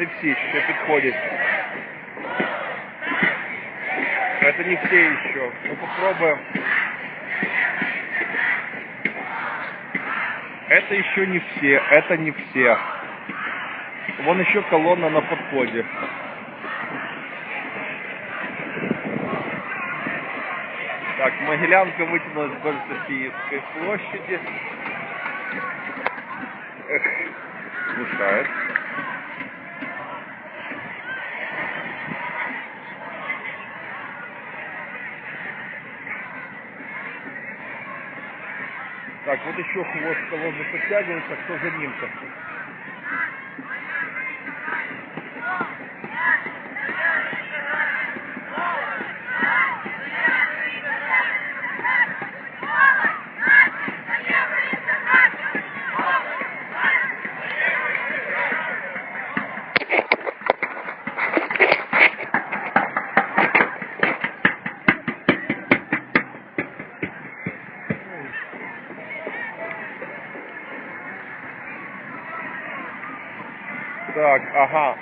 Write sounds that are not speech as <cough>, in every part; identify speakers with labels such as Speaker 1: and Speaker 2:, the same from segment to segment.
Speaker 1: Так, это... А, не, не всі ще підходять. Это не все еще. Ну попробуем. Это еще не все, это не все. Вон еще колонна на подходе. Так, Могилянка вытянулась вдоль Софиевской площади. Эх, мешает. Так, вот еще хвост колонны подтягивается, кто за ним-то? Так, ага.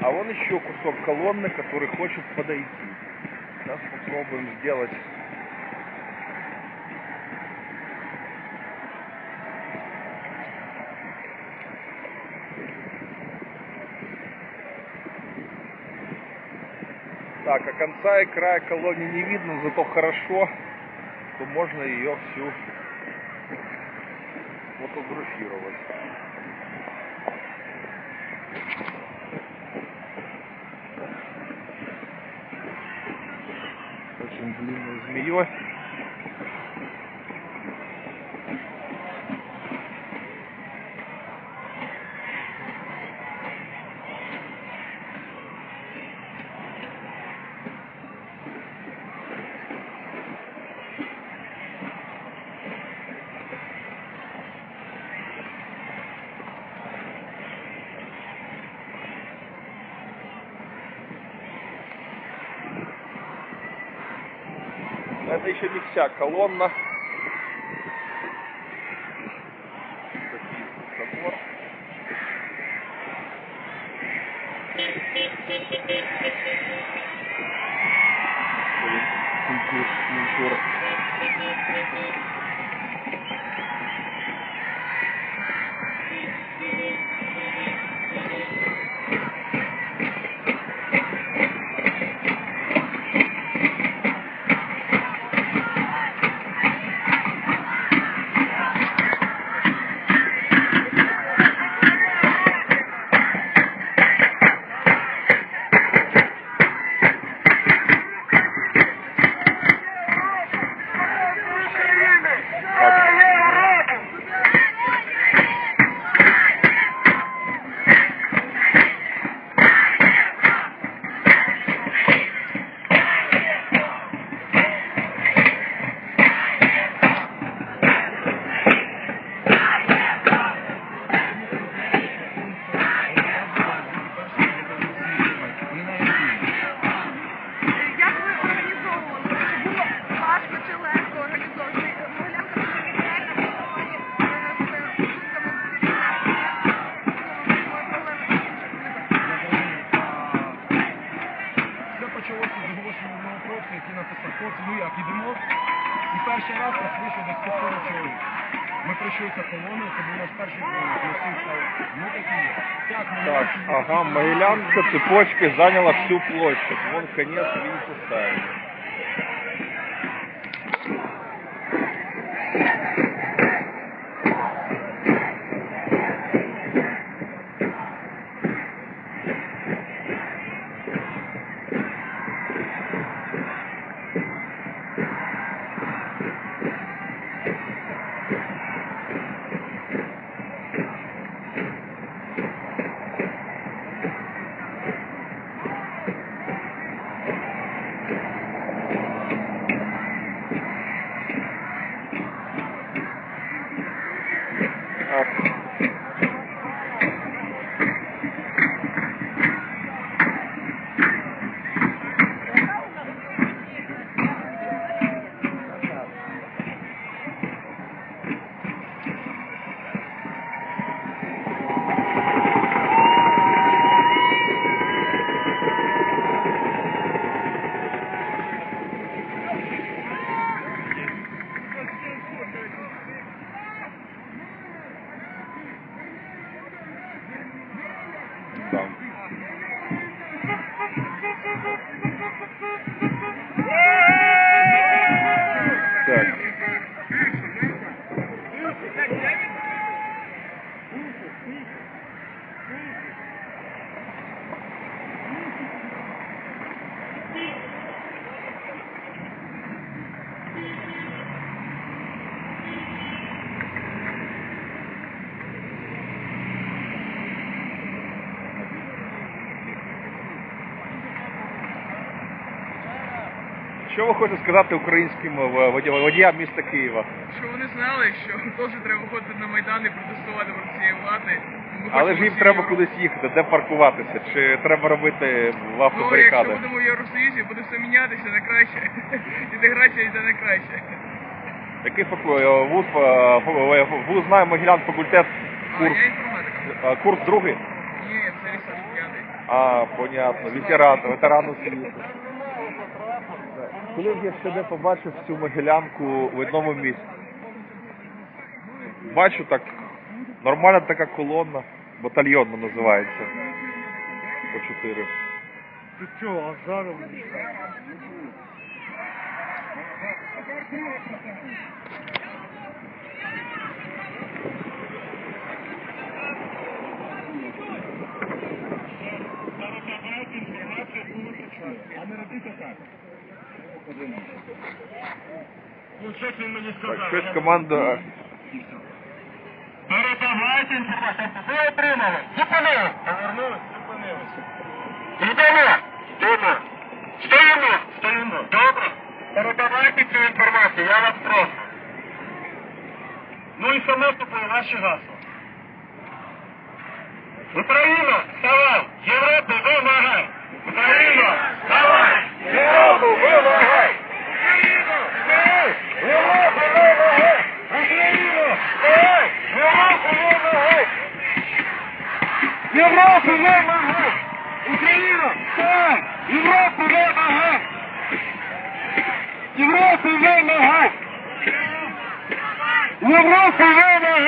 Speaker 1: А вон еще кусок колонны, который хочет подойти. Сейчас попробуем сделать. Так, а конца и края колонии не видно, зато хорошо, что можно ее всю фотографировать. Очень длинной змеей. Еще не вся колонна.
Speaker 2: Так,
Speaker 1: ага, Могилянка цепочкой заняла всю площадь. Вон конец, видите, ставили. Що ви хочете сказати українським е, воді- водіям міста Києва?
Speaker 3: Що вони знали, що теж треба виходити на Майдан і протестувати проти цієї влади. Ми
Speaker 1: Але ж їм треба
Speaker 3: Європу.
Speaker 1: кудись їхати, де паркуватися? Чи треба робити
Speaker 3: Ну, якщо будемо в Євросоюзі, буде все мінятися на краще. <laughs> Інтеграція йде на краще.
Speaker 1: Який факу- е, вуз, е, е, вуз знає Могилян факультет,
Speaker 3: А,
Speaker 1: курс,
Speaker 3: я інформатика.
Speaker 1: курс другий?
Speaker 3: Ні, сам п'ятий.
Speaker 1: А, понятно, ветеран, ветеран освіти. Коли я ще не побачив цю могилянку в одному місці? Бачу так, нормальна така колона, батальйонна називається. По чотири.
Speaker 2: Ти чого, а зараз?
Speaker 1: Так, щось команда.
Speaker 2: Передавайте інформацію. Ви отримали. Зупинили. Повернулись, зупинилися. Йдемо. Йдемо. Стоїмо. Стоїмо. Добре. Передавайте цю інформацію, я вас прошу. Ну і саме собою ваше гасло. Україна, вставай! Європа, вимагай! Україна, вставай! Європа, вимагай! Європа, вимагай! Україна, вставай! Європа, вимагай! Європа, вимагай! Європа, вимагай!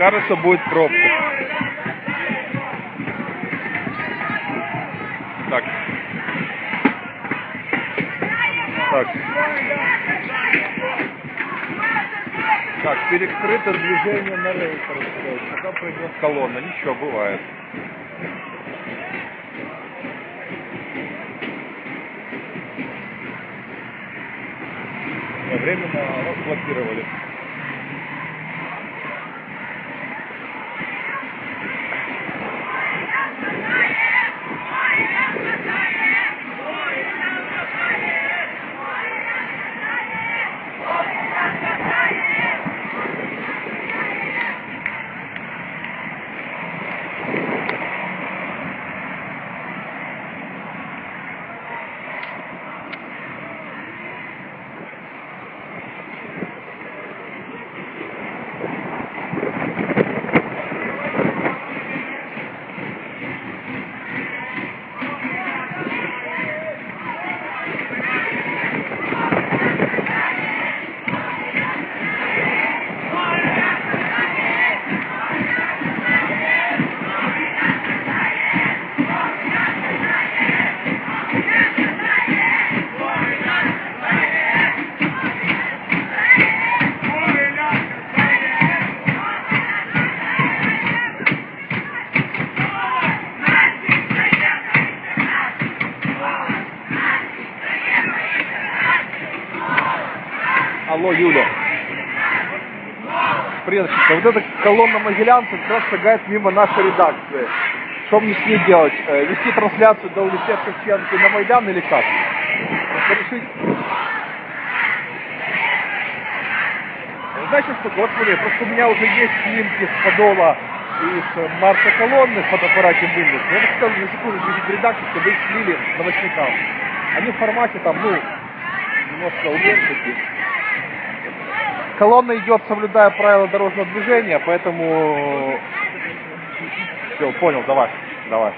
Speaker 1: Кажется, будет пробка. Так. Так. Так, перекрыто движение на рейтерской. Пока пройдет колонна. Ничего, бывает. Временно разблокировали. Алло, Юля. Принципе, вот эта колонна могилянцев просто шагает мимо нашей редакции. Что мне с ней делать? Э, Вести трансляцию до улицы Шевченко на Майдан или как? Решить. Знаешь, что смотри, просто у меня уже есть снимки с подола и с марша колонны в фотоаппарате вынес. Я бы хотел на секунду в редакцию, чтобы их слили новостникам. Они в формате там, ну, немножко уменьшить. Колонна идет, соблюдая правила дорожного движения, поэтому... Все, понял, давай, давай.